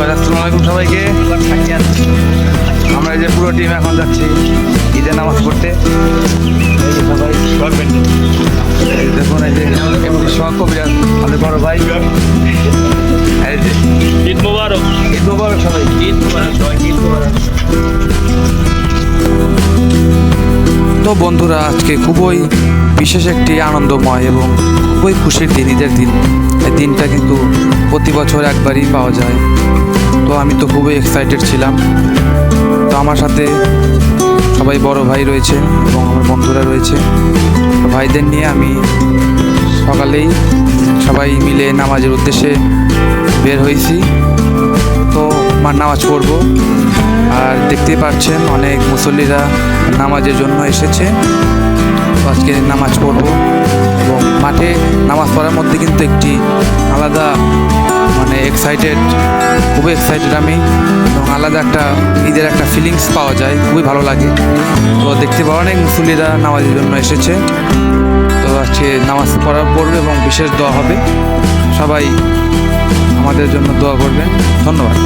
Guys আসসালামু আলাইকুম সবাইকে। আমরা এই যে পুরো টিম এখন যাচ্ছি ঈদের নামাজ পড়তে। সবাই দেখুন এই যে শখ কবিরাজ আমাদের বড় ভাই। ঈদ মুবারক। ঈদ মোবারক সবাই। ঈদ মুবারক সবাই ঈদ মুবারক। তো বন্ধুরা আজকে খুবই বিশেষ একটি আনন্দময় এবং খুবই খুশির দিন ঈদের দিন। এই দিনটা কিন্তু প্রতি বছর একবারই পাওয়া যায়। তো আমি তো খুবই এক্সাইটেড ছিলাম। তো আমার সাথে সবাই বড় ভাই রয়েছে এবং আমার বন্ধুরা রয়েছে। ভাইদের নিয়ে আমি সকালেই সবাই মিলে নামাজের উদ্দেশ্যে বের হয়েছি। তো আমার নামাজ পড়ব। আর দেখতেই পাচ্ছেন অনেক মুসল্লিরা নামাজের জন্য এসেছে। আজকে নামাজ পড়ব এবং মাঠে নামাজ পড়ার মধ্যে কিন্তু একটি আলাদা এক্সাইটেড খুবই এক্সাইটেড আমি। এবং আলাদা একটা ঈদের একটা ফিলিংস পাওয়া যায়, খুবই ভালো লাগে। তো দেখতে পাওয়া অনেক মুসল্লিরা নামাজের জন্য এসেছে। তো আজকে নামাজ পড়া পড়বে এবং বিশেষ দোয়া হবে। সবাই আমাদের জন্য দোয়া করবেন। ধন্যবাদ।